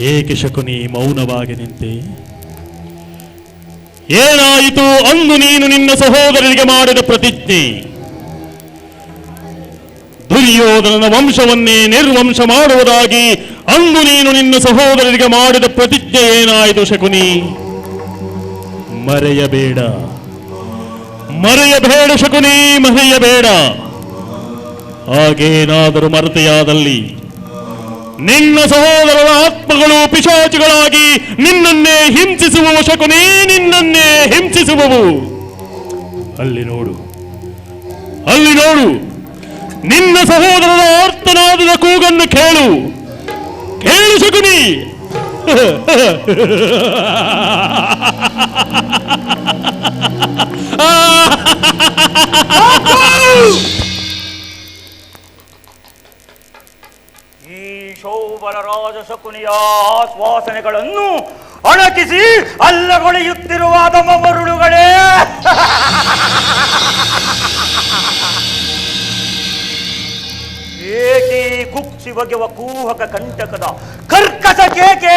ಏಕೆ ಶಕುನಿ ಮೌನವಾಗಿ ನಿಂತೆ? ಏನಾಯಿತು ಅಂದು ನೀನು ನಿನ್ನ ಸಹೋದರರಿಗೆ ಮಾಡಿದ ಪ್ರತಿಜ್ಞೆ? ದುರ್ಯೋಧನನ ವಂಶವನ್ನೇ ನಿರ್ವಂಶ ಮಾಡುವುದಾಗಿ ಅಂದು ನೀನು ನಿನ್ನ ಸಹೋದರರಿಗೆ ಮಾಡಿದ ಪ್ರತಿಜ್ಞೆ ಏನಾಯಿತು ಶಕುನಿ? ಮರೆಯಬೇಡ. ಮರೆಯಬೇಡ ಶಕುನಿ, ಮರೆಯಬೇಡ. ಹಾಗೇನಾದರೂ ಮರೆತೆಯಾದಲ್ಲಿ ನಿನ್ನ ಸಹೋದರರ ಆತ್ಮಗಳು ಪಿಶಾಚಿಗಳಾಗಿ ನಿನ್ನನ್ನೇ ಹಿಂಸಿಸುವ ಶಕುನೇ ನಿನ್ನನ್ನೇ ಹಿಂಸಿಸುವವು. ಅಲ್ಲಿ ನೋಡು. ಅಲ್ಲಿ ನೋಡು. ನಿನ್ನ ಸಹೋದರರ ಆರ್ತನಾದದ ಕೂಗನ್ನು ಕೇಳು. ಕೇಳು ಶಕುನಿ. ಈ ಶೋಭನ ರಾಜ ಶಕುನಿಯ ಆಶ್ವಾಸನೆಗಳನ್ನು ಅಣಕಿಸಿ ಅಲ್ಲಗೊಳೆಯುತ್ತಿರುವ ತಮ್ಮ ಮರುಳುಗಳೇ. ಏಕೆ ಕುಕ್ಷಿ ಬಗೆವ ಕೂಹಕ ಕಂಟಕದ ಕರ್ಕಸ ಕೇಕೆ.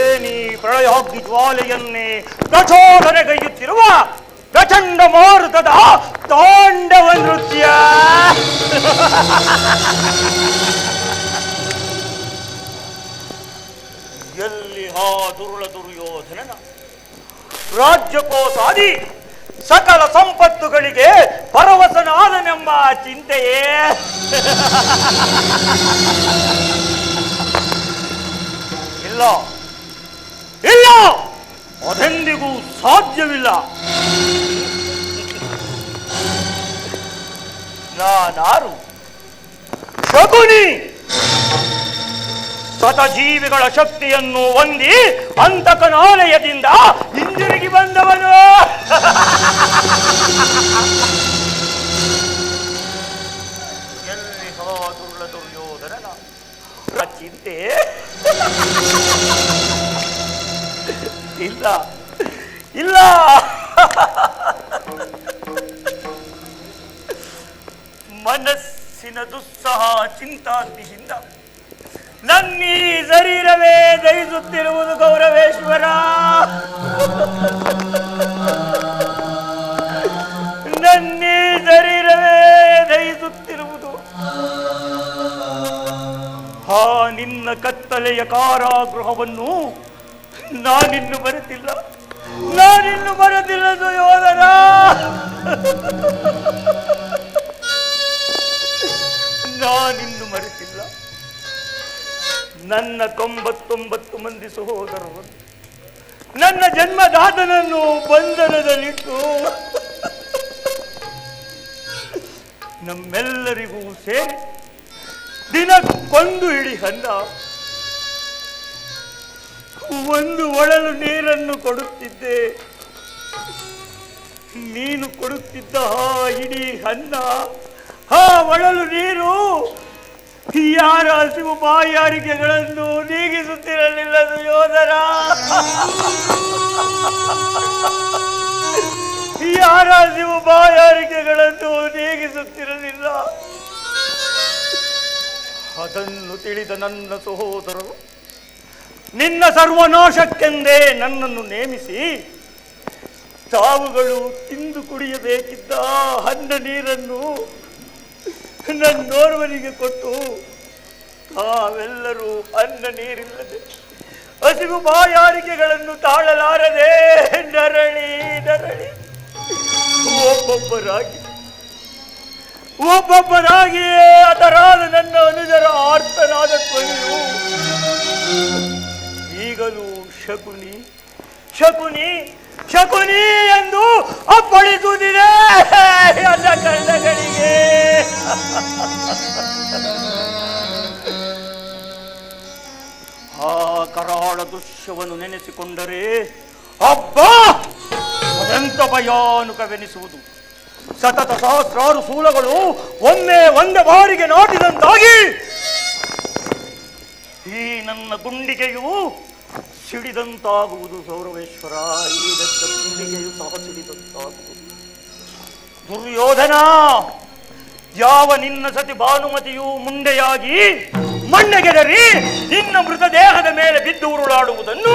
ಏನೀ ಪ್ರಳಯಾಗ್ನಿ ಜ್ವಾಲೆಯನ್ನೇ ಪ್ರಚೋದನೆಗೈಯುತ್ತಿರುವ ಪ್ರಚಂಡ ಮಾರುತದ ತಾಂಡವ ನೃತ್ಯ. ಎಲ್ಲಿ ಹಾ ದುರುಳ ದುರ್ಯೋಧನನ? ರಾಜ್ಯಕೋಸಾದಿ ಸಕಲ ಸಂಪತ್ತುಗಳಿಗೆ ಪರವಸನಾದನೆಂಬ ಚಿಂತೆಯೇ? ಇಲ್ಲ. ಇಲ್ಲ. ಅದೆಂದಿಗೂ ಸಾಧ್ಯವಿಲ್ಲ. ನಾನಾರು ಶಗುನಿ ಸ್ವತಜೀವಿಗಳ ಶಕ್ತಿಯನ್ನು ಹೊಂದಿ ಅಂತಕನಾಲಯದಿಂದ ಹಿಂದಿರುಗಿ ಬಂದವನು. ಎಲ್ಲಿ ಹಾ ದುರ್ಲ ದುರ್ಯೋಧನ ಚಿಂತೆ ಇಲ್ಲ. ಇಲ್ಲ. ಮನಸ್ಸಿನ ದುಸ್ಸಹ ಚಿಂತಾಂತಿಯಿಂದ ನನ್ನೀ ಶರೀರವೇ ದಹಿಸುತ್ತಿರುವುದು ಗೌರವೇಶ್ವರ. ನನ್ನೀ ಶರೀರವೇ ದಯಿಸುತ್ತಿರುವುದು ಹಾ ನಿನ್ನ ಕತ್ತಲೆಯ ಕಾರಾಗೃಹವನ್ನು ನಾನಿನ್ನು ಬರುತ್ತಿಲ್ಲ. ನಾನಿನ್ನು ಬರುತ್ತಿಲ್ಲ ಸುಯೋಧನ ನಾನಿನ್ನು ಮರೆತಿಲ್ಲ ನನ್ನ ತೊಂಬತ್ತೊಂಬತ್ತು ಮಂದಿ ಸಹೋದರರು, ನನ್ನ ಜನ್ಮದಾತನನ್ನು ಬಂಧನದಲ್ಲಿಟ್ಟು ನಮ್ಮೆಲ್ಲರಿಗೂ ಸೇರಿ ದಿನಕ್ಕೊಂದು ಹಿಡಿ ಹನ್ನ ಒಂದು ಒಳಲು ನೀರನ್ನು ಕೊಡುತ್ತಿದ್ದೆ. ನೀನು ಕೊಡುತ್ತಿದ್ದ ಹಾ ಇಡೀ ಅನ್ನ ಹಾ ಒಳಲು ನೀರು, ಯಾರ ಹಸಿವು ಬಾಯಾರಿಕೆಗಳನ್ನು ನೀಗಿಸುತ್ತಿರಲಿಲ್ಲ ಯೋಧರ? ಯಾರ ಹಸಿವು ಬಾಯಾರಿಕೆಗಳನ್ನು ನೀಗಿಸುತ್ತಿರಲಿಲ್ಲ? ಅದನ್ನು ತಿಳಿದ ನನ್ನ ಸಹೋದರರು ನಿನ್ನ ಸರ್ವನಾಶಕ್ಕೆಂದೇ ನನ್ನನ್ನು ನೇಮಿಸಿ ತಾವುಗಳು ತಿಂದು ಕುಡಿಯಬೇಕಿದ್ದ ಹಣ್ಣ ನೀರನ್ನು ನನ್ನೋರ್ವನಿಗೆ ಕೊಟ್ಟು ತಾವೆಲ್ಲರೂ ಅನ್ನ ನೀರಿಲ್ಲದೆ ಹಸಿವು ಬಾಯಾರಿಕೆಗಳನ್ನು ತಾಳಲಾರದೆ. ನರಳಿ ನರಳಿ. ಒಬ್ಬೊಬ್ಬರಾಗಿ, ಒಬ್ಬೊಬ್ಬರಾಗಿಯೇ ಅದರಾದ ನನ್ನ ಅನುಜರ ಆರ್ತನಾದ ಧ್ವನಿಯು ಈಗಲೂ ಶಕುನಿ ಶಕುನಿ ಶಕುನಿ ಎಂದು ಅಪ್ಪಳಿಸುತ್ತಿದೆ ಎಲ್ಲ ಕಣ್ಣಗಳಿಗೆ ಆ ಕರಾಳ ದೃಶ್ಯವನ್ನು ನೆನೆಸಿಕೊಂಡರೆ ಅಬ್ಬ! ಅದೆಂತ ಭಯಾನುಕವೆನಿಸುವುದು. ಸತತ ಸಹಸ್ರಾರು ಸೂಲಗಳು ಒಮ್ಮೆ ಒಂದೇ ಬಾರಿಗೆ ನಾಟಿದಂತಾಗಿ ಈ ನನ್ನ ಗುಂಡಿಗೆಯು ಸಿಡಿದಂತಾಗುವುದು ಸೌರವೇಶ್ವರ. ಈ ದತ್ತ ಸಹ ಸಿಡಿದಂತಾಗುವುದು ದುರ್ಯೋಧನ, ಯಾವ ನಿನ್ನ ಸತಿ ಭಾನುಮತಿಯು ಮುಂಡೆಯಾಗಿ ಮಣ್ಣೆಗೆದರಿ, ನಿನ್ನ ಮೃತದೇಹದ ಮೇಲೆ ಬಿದ್ದು ಉರುಳಾಡುವುದನ್ನು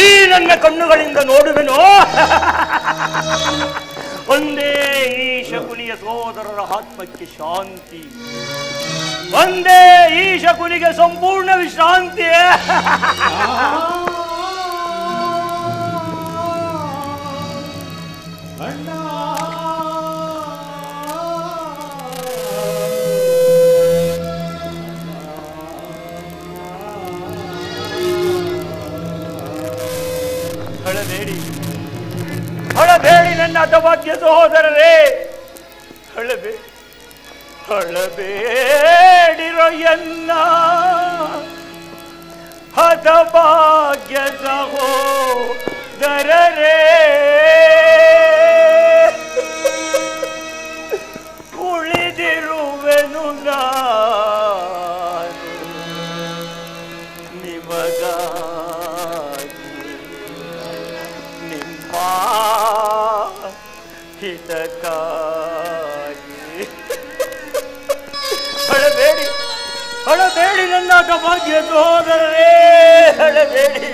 ಈ ನನ್ನ ಕಣ್ಣುಗಳಿಂದ ನೋಡುವೆನೋ? ಒಂದೇ ಈ ಶಕುನಿಯ ಸೋದರರ ಆತ್ಮಕ್ಕೆ ಶಾಂತಿ. ಒಂದೇ ಈ ಶಕುನಿಗೆ ಸಂಪೂರ್ಣ ವಿಶ್ರಾಂತಿ. ಹಳಬೇಡಿ ಹಳಬೇಡಿ ನನ್ನ ಅಧಭಾಗ್ಯ ಸಹೋದರರೇ. ಹಳಬೇ ಅಳಬೇಡಿರೋ ಎನ್ನ ಹತಭಾಗ್ಯ ಸಹೋದರರೇ. ನನ್ನ ಭಾಗ್ಯ ಸೋದರರೇ ಹೇಳಬೇಡಿ.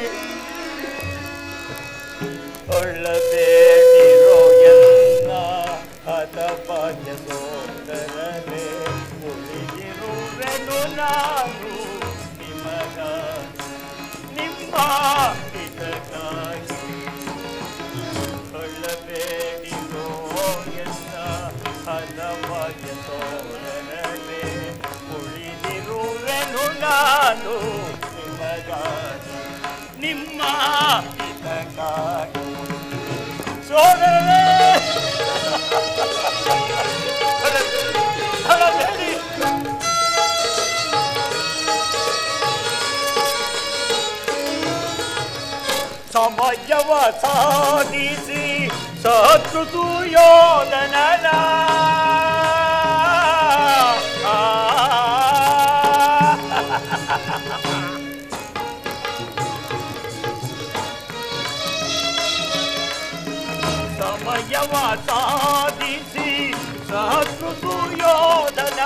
ಒಳ್ಳಬೇಡಿರೋ ಎಲ್ಲ ಹತಭಾಗ್ಯ ಸೋದರರೇ ಉಳಿದಿರುವೆನು ನಾನು. ನಾನು ನಿಮಗಾಗಿ ನಿಮ್ಮ ಹಿತಕ್ಕಾಗಿ ಸೋದರರೇ ಹಳಬೇಡಿ ಸಮಯವ ಸಾಧಿಸಿ ಸತ್ರು ಯೋಧನನ మయవతాదిసి సహస్ర సూర్యోదన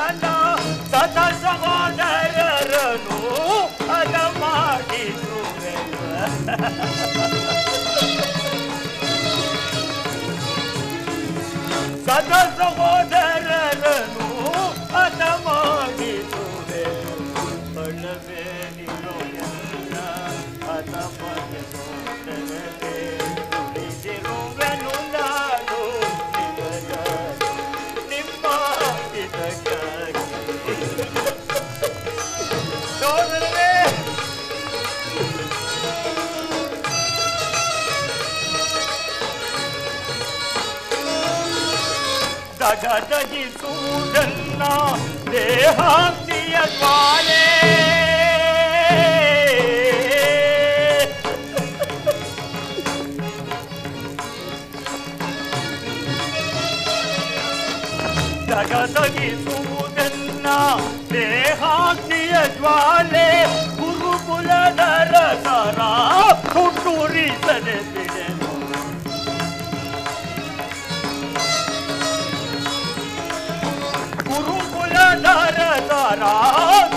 సత సమాదరను అగమాడి సత సమాదర ದಗದಗಿಸುವುದನ್ನ ದೇಹಾಂತಿಯ ಜ್ವಾಲೆ ಜಗದಗಿಸುವುದನ್ನ ದೇಹಾಗ್ನಿಯ ಜ್ವಾಲೆ ಗುರುಕುಲದ ರಸರ ಹುಟ್ಟುರಿಸದೆ ಬಿಡೆನು な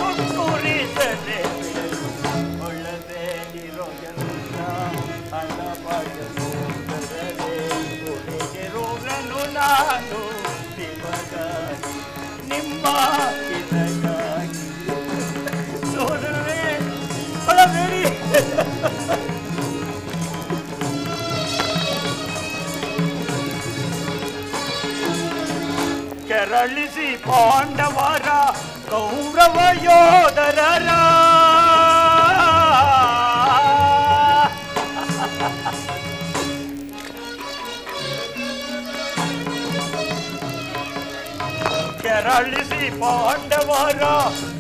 ಪಾಂಡವರ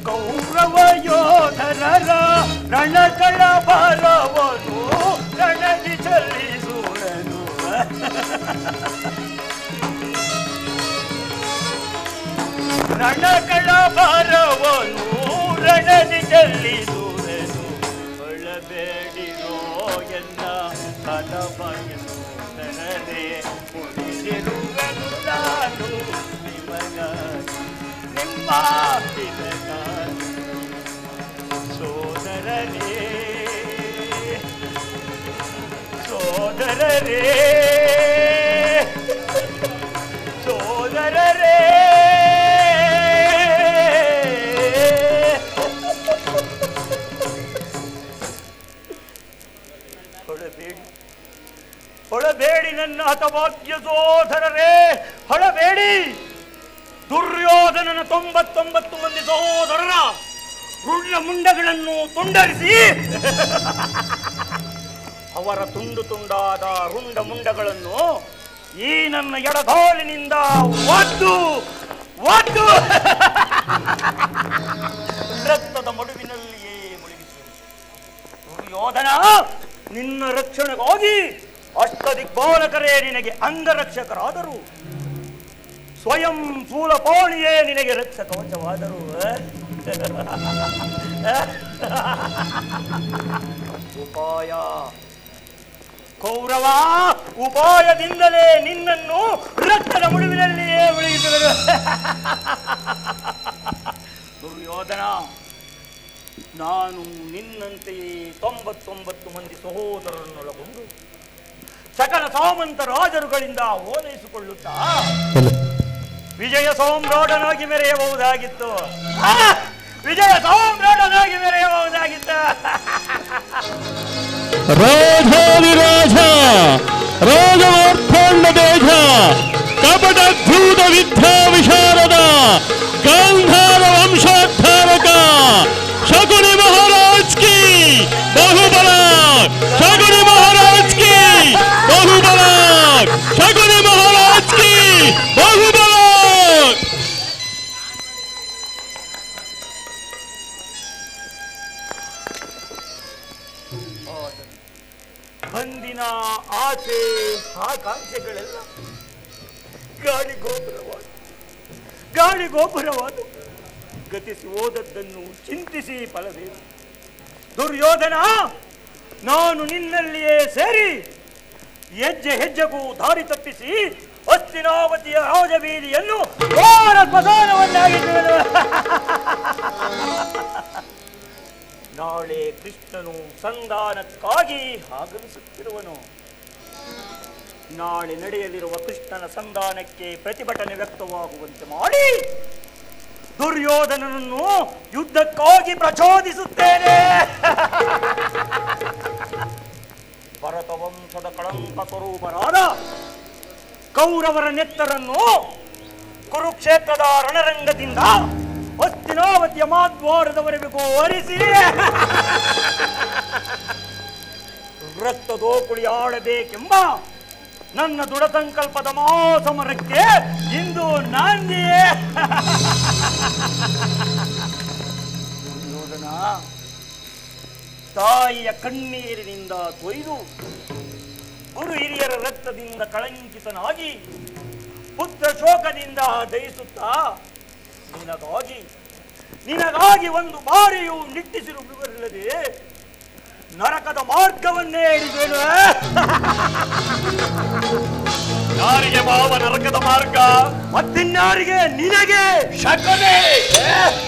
ಕೌರವ ಯೋಧರರ ರಣಗಳ ಬಲವನು ರಣದಿ ಚಲಿಸುವನು ರಣಗಳ ಬರವನು ರಣದಿ ಚಲಿಸುವೆನು பாப்பினார் சோதரனே சோதரரே சோதரரே ಹೊಳಬೇಡಿ ನನ್ನ ಹತಭಾಗ್ಯ ಸೋದರರೇ ಹೊಳಬೇಡಿ ದುರ್ಯೋಧನನ ತೊಂಬತ್ತೊಂಬತ್ತು ಮಂದಿ ಸಹೋದರರ ರುಳ್ಳ ಮುಂಡಗಳನ್ನು ತುಂಡರಿಸಿ ಅವರ ತುಂಡು ತುಂಡಾದ ರುಂಡ ಮುಂಡಗಳನ್ನು ಈ ನನ್ನ ಎಡಗಾಲಿನಿಂದ ಒದ್ದು ಒದ್ದು. ರಕ್ತದ ಮಡುವಿನಲ್ಲಿಯೇ ಮುಳುಗಿಸುವೆ ದುರ್ಯೋಧನ, ನಿನ್ನ ರಕ್ಷಣೆಗಾಗಿ ಅಷ್ಟದಿಗ್ಬಾಲಕರೇ ನಿನಗೆ ಅಂಗರಕ್ಷಕರಾದರು. ಸ್ವಯಂ ಶೂಲಪಾಣಿಯೇ ನಿನಗೆ ರಕ್ಷ ಕವಚವಾದರು ಉಪಾಯ. ಕೌರವ, ಉಪಾಯದಿಂದಲೇ ನಿನ್ನನ್ನು ರಕ್ತದ ಮುಳುವಿನಲ್ಲಿಯೇ ಉಳಿಯುತ್ತಿದ್ದರು ದುರ್ಯೋಧನ, ನಾನು ನಿನ್ನಂತೆಯೇ ತೊಂಬತ್ತೊಂಬತ್ತು ಮಂದಿ ಸಹೋದರರನ್ನೊಳಗೊಂಡು ಸಕಲ ಸಾಮಂತ ರಾಜರುಗಳಿಂದ ಓಲೈಸಿಕೊಳ್ಳುತ್ತಾ? ವಿಜಯ ಸಾಮ್ರಾಟನಾಗಿ ಮೆರೆಯಬಹುದಾಗಿತ್ತು ಆ! ವಿಜಯ ಸಾಮ್ರಾಟನಾಗಿ ಮೆರೆಯಬಹುದಾಗಿತ್ತು ರಾಜಾದಿರಾಜ ರಾಜಮಾರ್ಥಾಂಡ ದೇಶ ಕಪಟ ಧೂತ ವಿದ್ಯಾ ಅಂದಿನ ಆಸೆ ಆಕಾಂಕ್ಷೆಗಳೆಲ್ಲ ಗಾಳಿ ಗೋಪುರವಾದ ಗಾಳಿ ಗೋಪುರವಾದ ಗತಿಸಿ ಓದದ್ದನ್ನು ಚಿಂತಿಸಿ ಫಲವೇನು ದುರ್ಯೋಧನ, ನಾನು ನಿನ್ನಲ್ಲಿಯೇ ಸೇರಿ ಹೆಜ್ಜೆ ಹೆಜ್ಜೆಗೂ ದಾರಿ ತಪ್ಪಿಸಿ ಅಸ್ತಿನಾವತಿಯ ರಾಜಬೀದಿಯನ್ನು ಘೋರ ಸ್ಮಶಾನವನ್ನಾಗಿಸುವೆನು ಕೃಷ್ಣನು ಸಂಧಾನಕ್ಕಾಗಿ ಆಗಮಿಸುತ್ತಿರುವನು. ನಾಳೆ ನಡೆಯಲಿರುವ ಕೃಷ್ಣನ ಸಂಧಾನಕ್ಕೆ ಪ್ರತಿಭಟನೆ ವ್ಯಕ್ತವಾಗುವಂತೆ ಮಾಡಿ ದುರ್ಯೋಧನನನ್ನು ಯುದ್ಧಕ್ಕಾಗಿ ಪ್ರಚೋದಿಸುತ್ತೇನೆ. ಭರತ ವಂಶದ ಕಳಂಕ ಸ್ವರೂಪರಾದ ಕೌರವರ ನೆತ್ತರನ್ನು ಕುರುಕ್ಷೇತ್ರದ ರಣರಂಗದಿಂದ ಹಸ್ತಿನಾವತಿಯ ಮಾದ್ವಾರದವರೆಗೂ ಒರಿಸಿ. ರಕ್ತದೋಕುಳಿ ಆಡಬೇಕೆಂಬ ನನ್ನ ದೃಢ ಸಂಕಲ್ಪದ ಮಹಾಸಮರಕ್ಕೆ ಇಂದು ನಾಂದಿಯೇ. ನೋಡೋಣ ತಾಯಿಯ ಕಣ್ಣೀರಿನಿಂದ ತೊಯ್ದು ಗುರು ಹಿರಿಯರ ರಕ್ತದಿಂದ ಕಳಂಕಿತನಾಗಿ ಪುತ್ರ ಶೋಕದಿಂದ ದಯಿಸುತ್ತಾ ನಿನಗಾಗಿ ನಿನಗಾಗಿ ಒಂದು ಬಾರಿಯೂ ನಿಟ್ಟಿಸಿರುವುದಲ್ಲದೆ ನರಕದ ಮಾರ್ಗವನ್ನೇ ಹಿಡಿದೇನು ಯಾರಿಗೆ ಬಾವ ನರಕದ ಮಾರ್ಗ? ಮತ್ತಿನ್ಯಾರಿಗೆ ನಿನಗೆ? ಶಕನೆ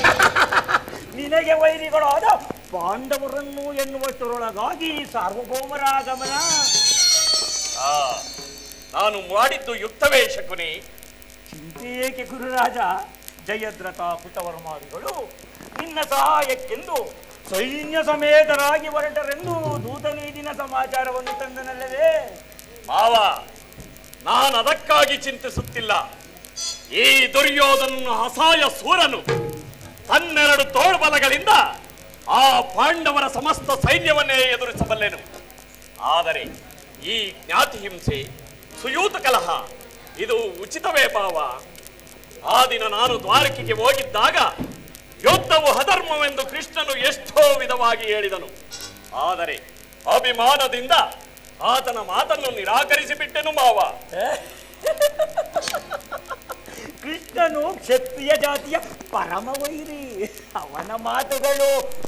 ನಿನಗೆ ವೈರಿಗಳಾದ ಪಾಂಡವರನ್ನು ಎನ್ನುವಷ್ಟರೊಳಗಾಗಿ ಸಾರ್ವಭೌಮರ ಆಗಮನ ಆ, ನಾನು ಮಾಡಿದ್ದು ಯುಕ್ತವೇ ಶಕುನಿ. ಚಿಂತೆ ಏಕೆ ಗುರುರಾಜ? ಜಯದ್ರಥ ಪುಟವರ್ಮಾದಿಗಳು ನಿನ್ನ ಸಹಾಯಕ್ಕೆಂದು ಸೈನ್ಯ ಸಮೇತರಾಗಿ ಹೊರಟರೆಂದು ದೂತನೀದಿನ ಸಮಾಚಾರವನ್ನು ತಂದನಲ್ಲವೇ? ಮಾವ, ನಾನು ಅದಕ್ಕಾಗಿ ಚಿಂತಿಸುತ್ತಿಲ್ಲ. ಈ ದುರ್ಯೋಧನ ಅಸಹಾಯ ಸೂರನು. ತನ್ನೆರಡು ತೋಳ್ಬಲಗಳಿಂದ ಆ ಪಾಂಡವರ ಸಮಸ್ತ ಸೈನ್ಯವನ್ನೇ ಎದುರಿಸಬಲ್ಲೆನು. ಆದರೆ ಈ ಜ್ಞಾತಿ ಹಿಂಸೆ ಸುಯೂತ ಕಲಹ, ಇದು ಉಚಿತವೇ ಭಾವ ಆ ದಿನ ನಾನು ದ್ವಾರಕೆಗೆ ಹೋಗಿದ್ದಾಗ ಯುದ್ಧವು ಅಧರ್ಮವೆಂದು ಕೃಷ್ಣನು ಎಷ್ಟೋ ವಿಧವಾಗಿ ಹೇಳಿದನು. ಆದರೆ ಅಭಿಮಾನದಿಂದ ಆತನ ಮಾತನ್ನು ನಿರಾಕರಿಸಿಬಿಟ್ಟೆನು ಮಾವ. ಕೃಷ್ಣನು ಕ್ಷತ್ರಿಯ ಜಾತಿಯ ಪರಮ ವೈರಿ ಅವನ ಮಾತುಗಳು